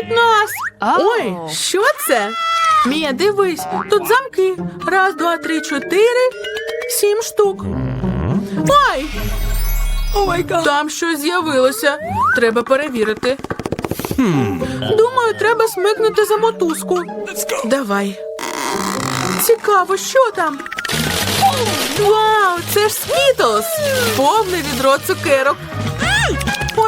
Відпустіть нас! Ой, що це? Мія, дивись, тут замки. Раз, два, три, чотири, сім штук. Ой! Там щось з'явилося. Треба перевірити. Думаю, треба смикнути за мотузку. Давай. Цікаво, що там? Вау, це ж Скітлс! Повне відро цукерок.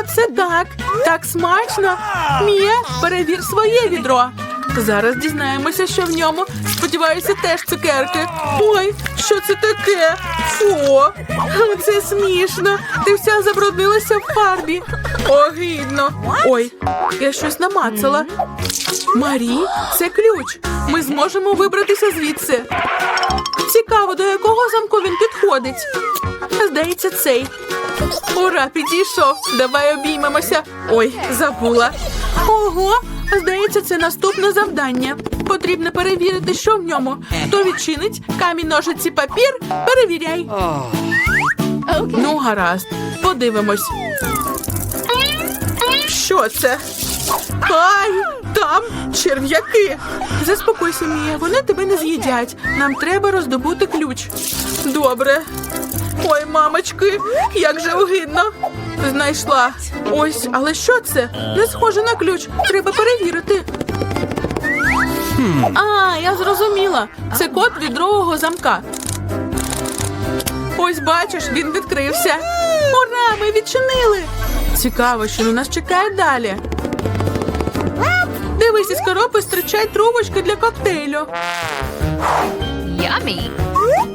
Оце так. Так смачно. Мія, перевір своє відро. Зараз дізнаємося, що в ньому. Сподіваюся, теж цукерки. Ой, що це таке? Фу, це смішно. Ти вся забруднилася в фарбі. Огидно. Ой, я щось намацала. Марі, це ключ. Ми зможемо вибратися звідси. Цікаво, до якого замку він підходить. Здається, цей. Ура, підійшов. Давай обіймемося. Ой, забула. Ого, здається, це наступне завдання. Потрібно перевірити, що в ньому. Хто відчинить камінь, ножиці, папір, перевіряй. Ну, гаразд, подивимось. Що це? Ай, там черв'яки. Заспокойся, Мія, вони тебе не з'їдять. Нам треба роздобути ключ. Добре. Ой, мамочки, як же огидно. Знайшла. Ось, але що це? Не схоже на ключ. Треба перевірити. А, я зрозуміла. Це код від другого замка. Ось бачиш, він відкрився. Ура! Ми відчинили. Цікаво, що на нас чекає далі. Дивись, із коробки стирчать трубочки для коктейлю. Yummy.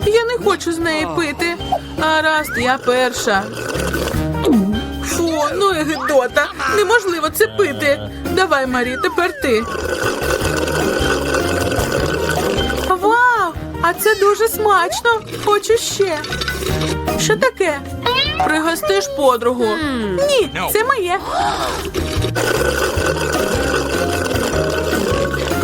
Я не хочу з неї пити. А раз, я перша. Фу, ну і гидота. Неможливо це пити. Давай, Марі, тепер ти. Вау! А це дуже смачно. Хочу ще. Що таке? Пригостиш подругу. Ні, це моє.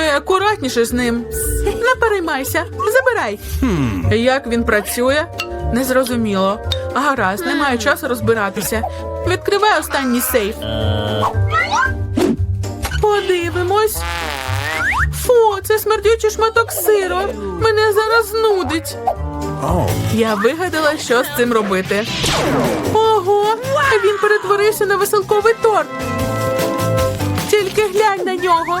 Е, акуратніше з ним. Не переймайся, забирай. Як він працює? Незрозуміло. Гаразд, немає часу розбиратися. Відкривай останній сейф. Подивимось. Фу, це смердючий шматок сиру. Мене зараз знудить. Я вигадала, що з цим робити. Ого, він перетворився на веселковий торт. Тільки глянь на нього.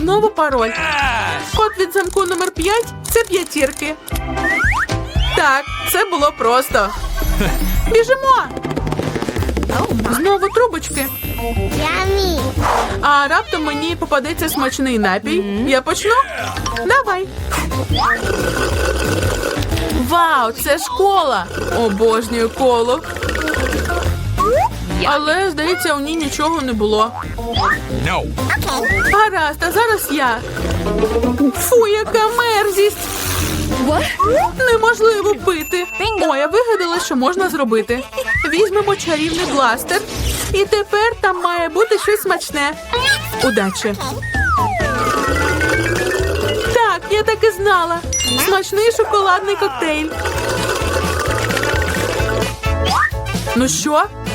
Знову пароль. Код від замку номер 5 це п'ятірки. Так, це було просто. Біжимо. Знову трубочки. А раптом мені попадеться смачний напій. Я почну? Давай. Вау, це школа! Обожнюю коло. Але, здається, у ній нічого не було. No. Гаразд, а зараз я. Фу, яка мерзість! Неможливо пити. О, я вигадала, що можна зробити. Візьмемо чарівний бластер. І тепер там має бути щось смачне. Удачі! Так, я так і знала. Смачний шоколадний коктейль. Ну що?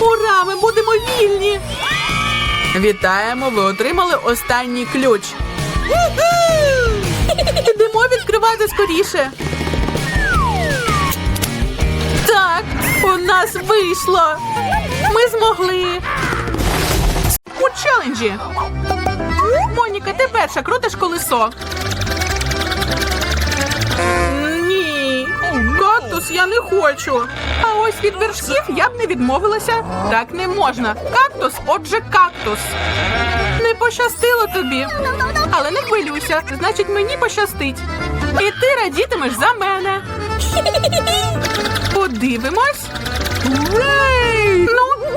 Ура! Ми будемо вільні. Вітаємо! Ви отримали останній ключ. Ідемо відкривати скоріше. Так, у нас вийшло. Ми змогли. У челенджі. Моніка, ти перша крутиш колесо. Ні. Я не хочу. А ось від вершків я б не відмовилася. Так не можна. Кактус, отже, кактус. Не пощастило тобі. Але не хвилюйся, значить мені пощастить. І ти радітимеш за мене. Подивимось. Ну,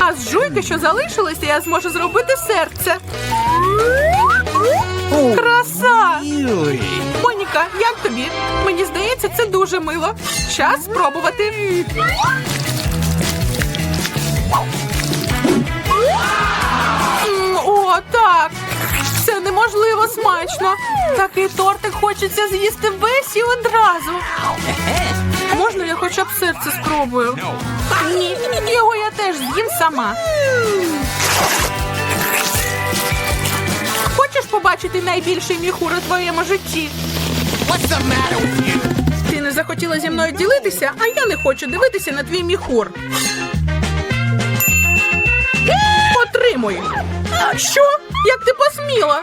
А з жуйки, що залишилося, я зможу зробити серце. Краса! Моніка, як тобі? Мені здається, це дуже мило. Час спробувати. О, так. Це неможливо смачно. Такий тортик хочеться з'їсти весь і одразу. Можна я хоча б серце спробую? Ні, його я теж з'їм сама. Хочеш побачити найбільший міхур у твоєму житті? Ти не захотіла зі мною ділитися, а я не хочу дивитися на твій міхур. Отримуй. Що? Як ти посміла?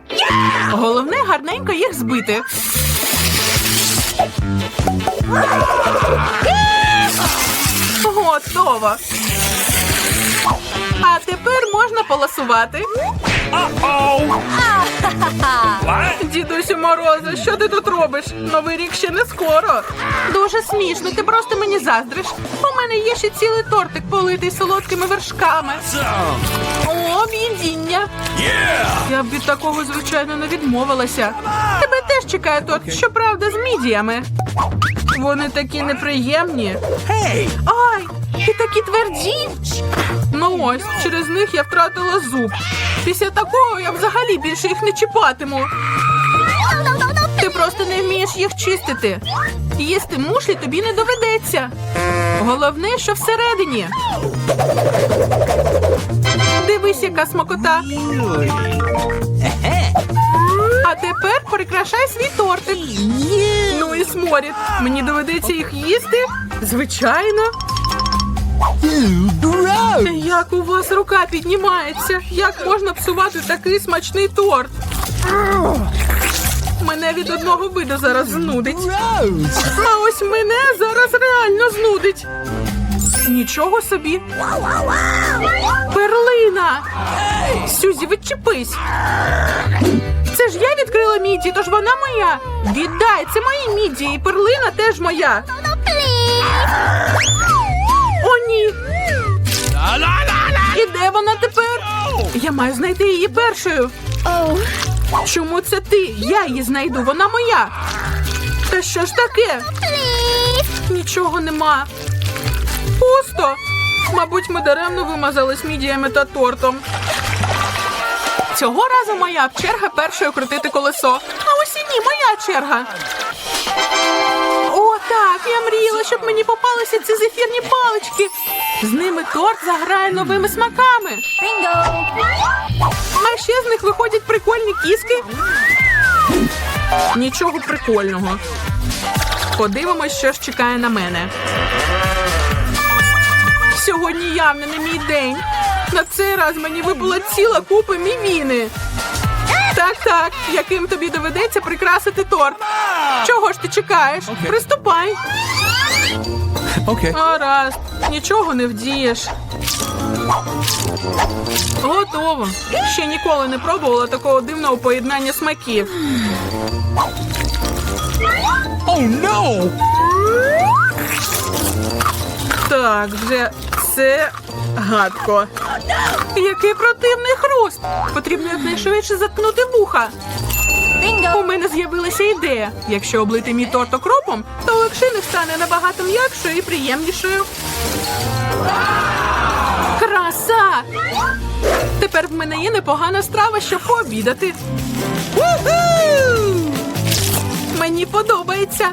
Головне гарненько їх збити. Готово. А тепер можна полосувати. Дідусю Морозу, що ти тут робиш? Новий рік ще не скоро. Дуже смішно, ти просто мені заздриш. У мене є ще цілий тортик политий солодкими вершками. О, об'їдіння. Yeah. Я б від такого, звичайно, не відмовилася. Тебе теж чекає торт, щоправда, з мідіями. Вони такі неприємні. Hey. Ай, і такі тверді. Ну ось, через них я втратила зуб. Після такого я взагалі більше їх не чіпатиму. Ти просто не вмієш їх чистити. Їсти мушлі тобі не доведеться. Головне, що всередині. Дивись, яка смакота. А тепер прикрашай свій тортик. Ну і сморід. Мені доведеться їх їсти? Звичайно. Як у вас рука піднімається? Як можна псувати такий смачний торт? Мене від одного виду зараз знудить. А ось мене зараз реально знудить. Нічого собі. Перлина! Сюзі, відчепись. Це ж я відкрила міді, тож вона моя. Віддай, це мої міді, і перлина теж моя. О, ні. І де вона тепер? Я маю знайти її першою. Чому це ти? Я її знайду, вона моя. Та що ж таке? Нічого нема. Пусто. Мабуть, ми даремно вимазались мідіями та тортом. Цього разу моя черга першою крутити колесо. А ось і ні, моя черга. Так, я мріяла, щоб мені попалися ці зефірні палички. З ними торт заграє новими смаками. А ще з них виходять прикольні кіски. Нічого прикольного. Подивимось, що ж чекає на мене. Сьогодні явно не мій день. На цей раз мені випала ціла купа мівіни. Так, так, яким тобі доведеться прикрасити торт. Чого ж ти чекаєш? Приступай. Okay. Гаразд, нічого не вдієш. Готово. Ще ніколи не пробувала такого дивного поєднання смаків. Oh no. Так, вже це гадко. Який противний хруст. Потрібно якнайшвидше заткнути вуха. У мене з'явилася ідея. Якщо облити мій торт окропом, то легшини стане набагато м'якшою і приємнішою. Краса! Тепер в мене є непогана страва, щоб пообідати. Мені подобається.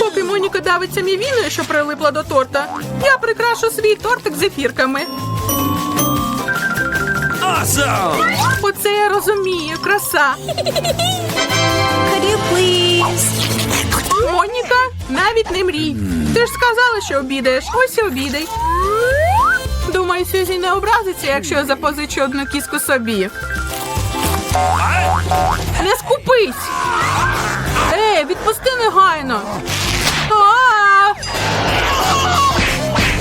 Поки Моніка давиться мівіною, що прилипла до торта, я прикрашу свій тортик зефірками. Awesome. Оце я розумію, краса. Моніка, навіть не мрій. Ти ж сказала, що обідаєш. Ось і обідай. Думаю, Сюзі не образиться, якщо я запозичу одну кіску собі. Не скупись! Ей, відпусти негайно!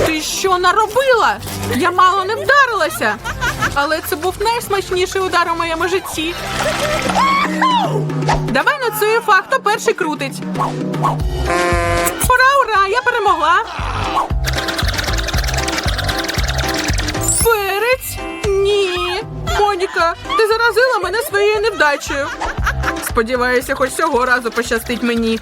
Ти що наробила? Я мало не вдарилася. Але це був найсмачніший удар у моєму житті. Давай на цю ефа, хто перший крутить. Ура, ура! Я перемогла. Перець? Ні. Моніка, ти заразила мене своєю невдачею. Сподіваюся, хоч цього разу пощастить мені.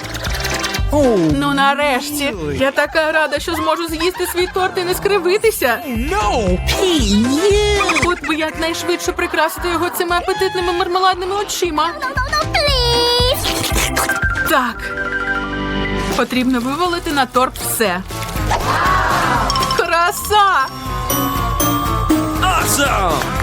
Ну, нарешті. Я така рада, що зможу з'їсти свій торт і не скривитися. No. От би якнайшвидше прикрасити його цими апетитними мармеладними очима. Так. Потрібно вивалити на торт все. Краса! Awesome.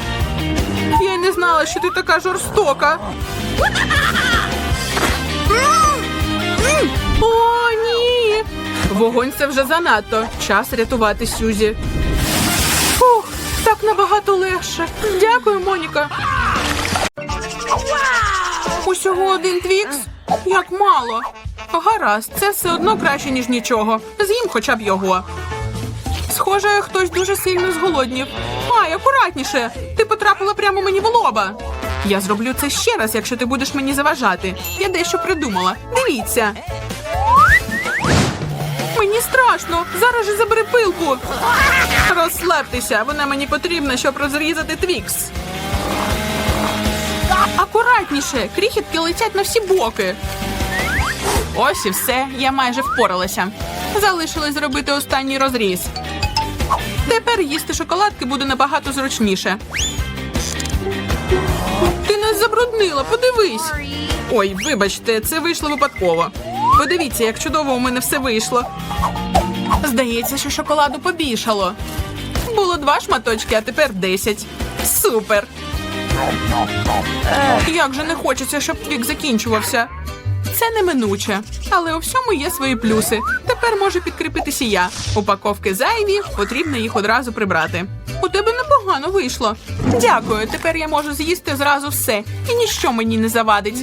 Я не знала, що ти така жорстока. О, ні! Вогонь це вже занадто. Час рятувати Сюзі. Фух, так набагато легше. Дякую, Моніка. Усього один твікс? Як мало. Гаразд, це все одно краще, ніж нічого. З'їм хоча б його. Схоже, хтось дуже сильно зголоднів. Ай, акуратніше! Ти потрапила прямо мені в лоба. Я зроблю це ще раз, якщо ти будеш мені заважати. Я дещо придумала. Дивіться. Мені страшно. Зараз же забери пилку. Розслабтеся, вона мені потрібна, щоб розрізати твікс. Акуратніше, крихітки летять на всі боки. Ось і все, я майже впоралася. Залишилось зробити останній розріз. Тепер їсти шоколадки буде набагато зручніше. Ти нас забруднила, подивись. Ой, вибачте, це вийшло випадково. Подивіться, як чудово у мене все вийшло. Здається, що шоколаду побільшало. Було два шматочки, а тепер десять. Супер. Як же не хочеться, щоб твік закінчувався. Це неминуче, але у всьому є свої плюси. Тепер можу підкріпитися я. Упаковки зайві, потрібно їх одразу прибрати. У тебе непогано вийшло. Дякую. Тепер я можу з'їсти зразу все, і ніщо мені не завадить.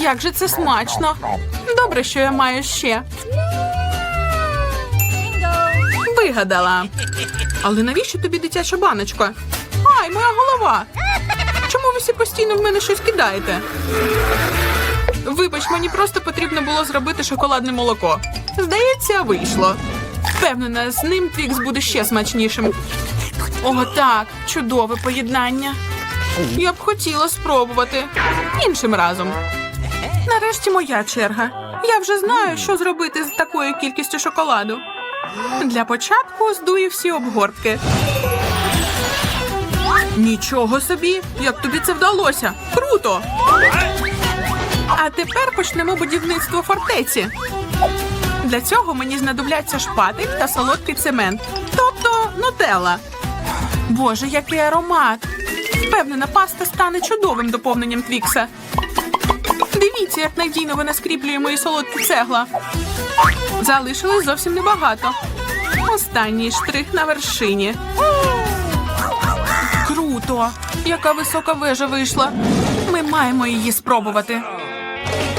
Як же це смачно! Добре, що я маю ще. Вигадала. Але навіщо тобі дитяча баночка? Ай, моя голова! Чому ви всі постійно в мене щось кидаєте? Вибач, мені просто потрібно було зробити шоколадне молоко. Здається, вийшло. Впевнена, з ним твікс буде ще смачнішим. О, так, чудове поєднання. Я б хотіла спробувати іншим разом. Нарешті моя черга. Я вже знаю, що зробити з такою кількістю шоколаду. Для початку здую всі обгортки. Нічого собі, як тобі це вдалося? Круто! А тепер почнемо будівництво фортеці. Для цього мені знадобляться шпатель та солодкий цемент, тобто нутелла. Боже, який аромат! Впевнена, паста стане чудовим доповненням твікса. Дивіться, як надійно вона скріплює мої солодкі цегла. Залишилось зовсім небагато. Останній штрих на вершині. Круто! Яка висока вежа вийшла. Ми маємо її спробувати.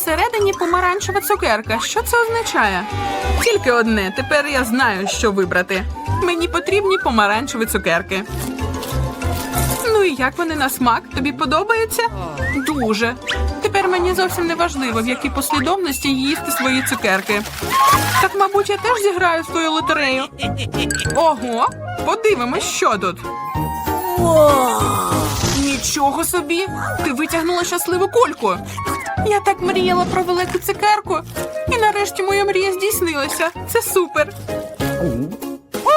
Усередині помаранчева цукерка. Що це означає? Тільки одне. Тепер я знаю, що вибрати. Мені потрібні помаранчеві цукерки. Ну і як вони на смак? Тобі подобається? Дуже. Тепер мені зовсім не важливо, в якій послідовності їсти свої цукерки. Так, мабуть, я теж зіграю свою лотерею. Ого, подивимось, що тут. Нічого собі! Ти витягнула щасливу кульку. Я так мріяла про велику цукерку, і нарешті моя мрія здійснилася. Це супер.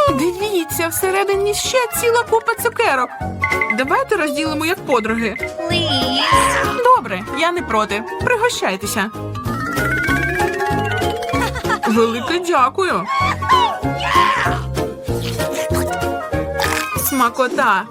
Дивіться, всередині ще ціла купа цукерок. Давайте розділимо як подруги. Добре, я не проти. Пригощайтеся. Велике дякую. Смакота.